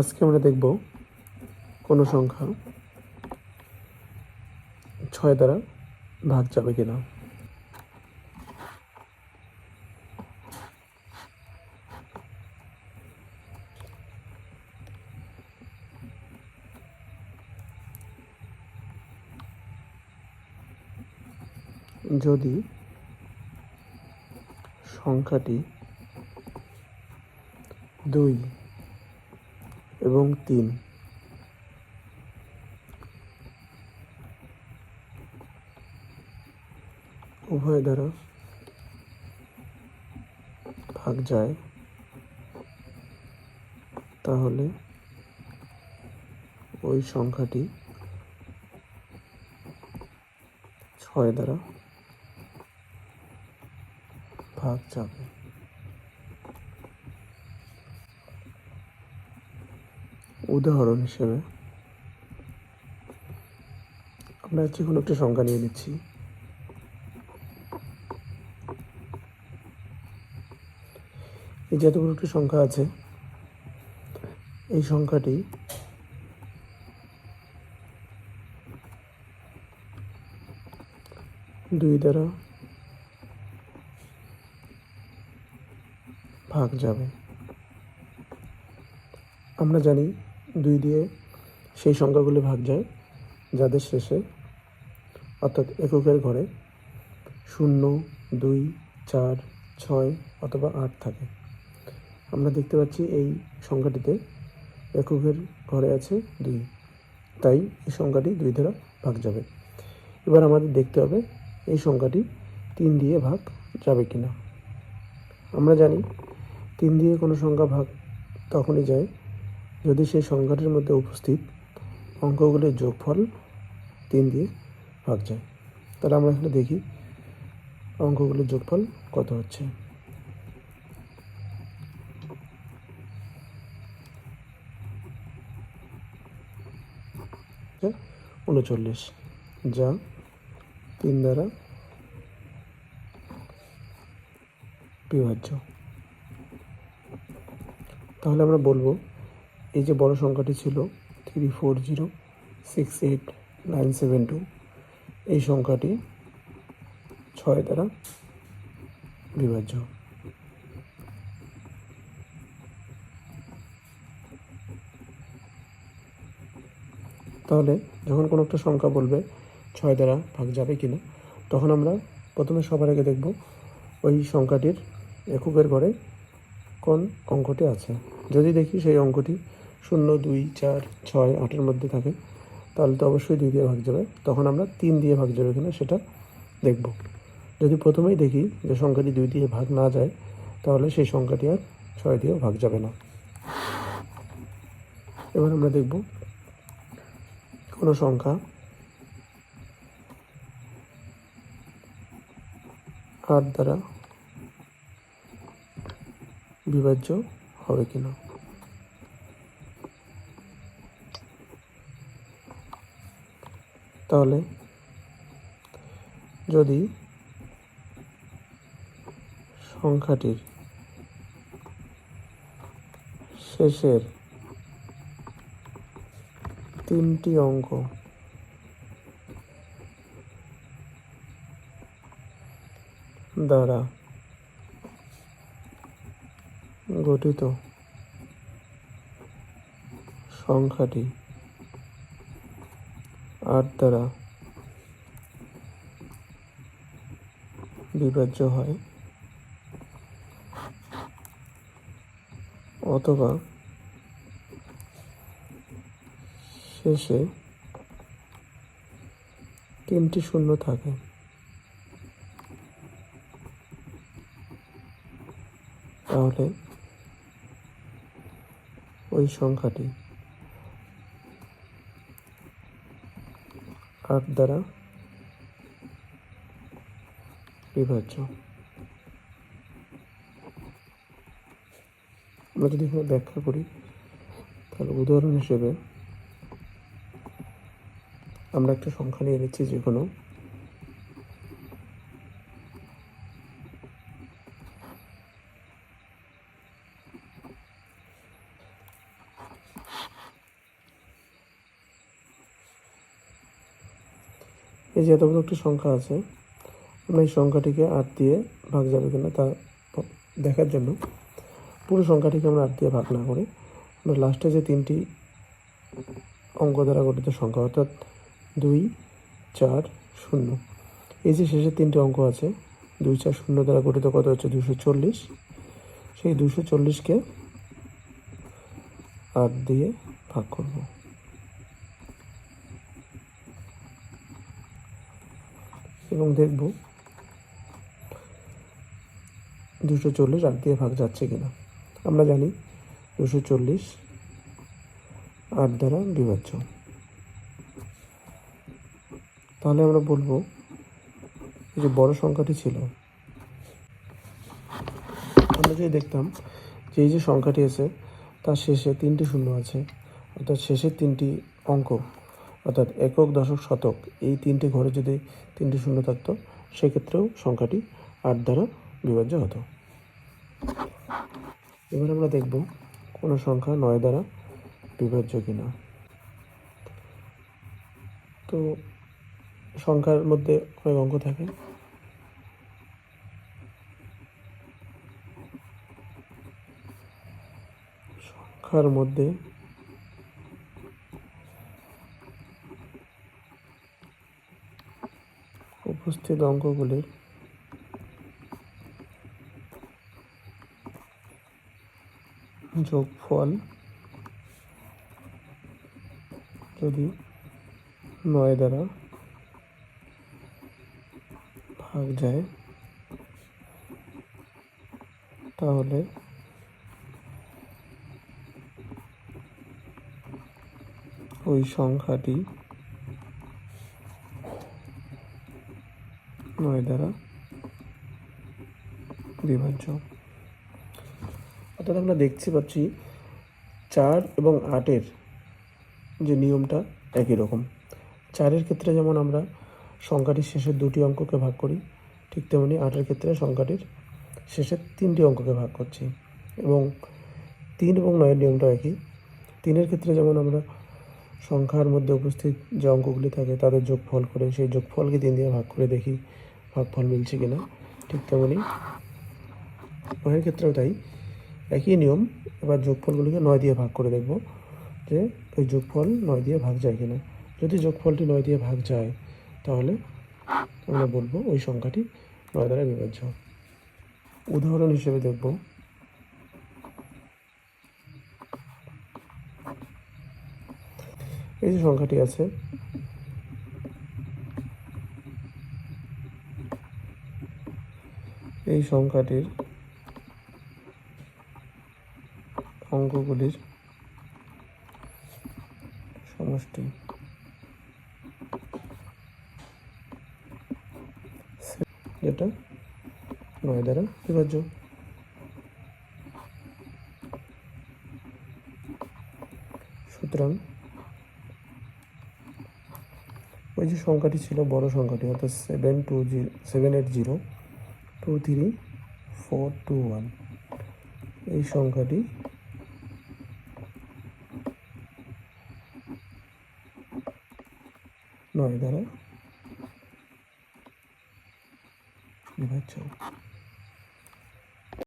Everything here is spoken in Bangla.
আজকে আমরা দেখব কোনো সংখ্যা ছয় দ্বারা ভাগ যাবে কিনা। যদি সংখ্যাটি দুই এবং তিন। উভয় দ্বারা ভাগ যায়। তাহলে ওই সংখ্যাটি ছয় দ্বারা ভাগ যাবে। উদাহরণ হিসেবে আমরা যে কোনো একটি সংখ্যা নিয়ে নিচ্ছি। এই যে এতগুলো একটি সংখ্যা আছে, এই সংখ্যাটি দুই দ্বারা ভাগ যাবে। আমরা জানি দুই দিয়ে সেই সংখ্যাগুলো ভাগ যায় যাদের শেষে, অর্থাৎ এককের ঘরে শূন্য, দুই, চার, ছয় অথবা আট থাকে। আমরা দেখতে পাচ্ছি এই সংখ্যাটিতে এককের ঘরে আছে দুই। তাই এই সংখ্যাটি দুই দ্বারা ভাগ যাবে। এবার আমাদের দেখতে হবে এই সংখ্যাটি তিন দিয়ে ভাগ যাবে কিনা। আমরা জানি তিন দিয়ে কোনো সংখ্যা ভাগ তখনই যায় যদি সেই সংখ্যাটির মধ্যে উপস্থিত অঙ্কগুলির যোগফল তিন দিয়ে ভাগ যায়, তাহলে আমরা এখানে দেখি অঙ্কগুলির যোগফল কত হচ্ছে। উনচল্লিশ যা তিন দ্বারা বিভাজ্য। তাহলে আমরা বলব এই যে বড় সংখ্যাটি ছিল three four zero six eight nine seven two এই সংখ্যাটি ছয় দ্বারা বিভাজ্য। তাহলে যখন কোনো একটা সংখ্যা বলবে ছয় দ্বারা ভাগ যাবে কিনা, তখন আমরা প্রথমে সবার আগে দেখব ওই সংখ্যাটির এককের ঘরে কোন অঙ্কটি আছে। যদি দেখি সেই অঙ্কটি শূন্য, দুই, চার, ছয়, আটের মধ্যে থাকে। তাহলে তো অবশ্যই দুই দিয়ে ভাগ যাবে। তখন আমরা তিন দিয়ে ভাগ যাবে কিনা সেটা দেখব। যদি প্রথমেই দেখি যে সংখ্যাটি দুই দিয়ে ভাগ না যায়, তাহলে সেই সংখ্যাটি আর ছয় দিয়েও ভাগ যাবে না। এবার আমরা দেখব কোনো সংখ্যা আট দ্বারা বিভাজ্য হবে কিনা। তাহলে যদি সংখ্যাটির শেষের তিনটি অঙ্ক দ্বারা গঠিত সংখ্যাটি আট দ্বারা বিভাজ্য হয়। অথবা শেষে তিনটি শূন্য থাকে। তাহলে ওই সংখ্যাটি আট দ্বারা বিভাজ্য। আমরা যদি এখানে ব্যাখ্যা করি, তাহলে উদাহরণ হিসেবে আমরা একটা সংখ্যা নিয়ে নিচ্ছি যে কোনো এই যে এতগুলো একটি সংখ্যা আছে, আমরা এই সংখ্যাটিকে আট দিয়ে ভাগ যাবে কিনা তা দেখার জন্য পুরো সংখ্যাটিকে আমরা আট দিয়ে ভাগ না করে আমরা লাস্টে যে তিনটি অঙ্ক দ্বারা গঠিত সংখ্যা, অর্থাৎ দুই, চার, শূন্য। এই যে শেষের তিনটি অঙ্ক আছে, দুই, চার, শূন্য দ্বারা গঠিত কত হচ্ছে? দুশো চল্লিশ। সেই দুশো চল্লিশকে আট দিয়ে ভাগ করব। এবং দেখব দুশো চল্লিশ আট দিয়ে ভাগ যাচ্ছে কিনা। আমরা জানি দুশো চল্লিশ আট দ্বারা বিভাজ্য তাহলে আমরা বলব যে বড় সংখ্যাটি ছিল, আমরা যদি দেখতাম যে এই যে সংখ্যাটি আছে, তার শেষে তিনটি শূন্য আছে, অর্থাৎ শেষের তিনটি অঙ্ক অর্থাৎ একক দশক শতক, এই তিনটি ঘরে যদি তিনটি শূন্য থাকতো, সেক্ষেত্রেও সংখ্যাটি আট দ্বারা বিভাজ্য হতো। এবার আমরা দেখব কোনো সংখ্যা নয় দ্বারা বিভাজ্য কিনা। তো সংখ্যার মধ্যে অনেক অঙ্ক থাকে। সংখ্যার মধ্যে উপস্থিত অঙ্কগুলির যোগফল যদি নয় দ্বারা ভাগ যায় তাহলে ওই সংখ্যাটি নয় দ্বারা বিভাজ্য। অর্থাৎ আমরা দেখতে পাচ্ছি চার এবং আটের যে নিয়মটা একই রকম। চারের ক্ষেত্রে যেমন আমরা সংখ্যাটির শেষের দুটি অঙ্ককে ভাগ করি, ঠিক তেমনি আটের ক্ষেত্রে সংখ্যাটির শেষের তিনটি অঙ্ককে ভাগ করছি এবং তিন এবং নয়ের নিয়মটা একই। তিনের ক্ষেত্রে যেমন আমরা সংখ্যার মধ্যে উপস্থিত যে অঙ্কগুলি থাকে, তাদের যোগফল করে সেই যোগফলকে তিন দিয়ে ভাগ করে দেখি। ভাগফল মিলছে কিনা, ঠিক তেমনি নয়ের ক্ষেত্রেও তাই। একই নিয়ম, এবার যোগফলগুলিকে নয় দিয়ে ভাগ করে দেখব যে ওই যোগফল নয় দিয়ে ভাগ যায় কিনা। যদি যোগফলটি নয় দিয়ে ভাগ যায়, তাহলে আমরা বলব ওই সংখ্যাটি নয় দ্বারা বিভাজ্য। উদাহরণ হিসেবে দেখব। এই যে সংখ্যাটি আছে এই সংখ্যাটির অঙ্কগুলির সমষ্টি। যেটা নয় দ্বারা বিভাজ্য। সুতরাং ওই যে সংখ্যাটি ছিল বড় সংখ্যাটি, অর্থাৎ seven two zero seven eight zero two three four two one. এই সংখ্যাটি নয় দ্বারা বিভাজ্য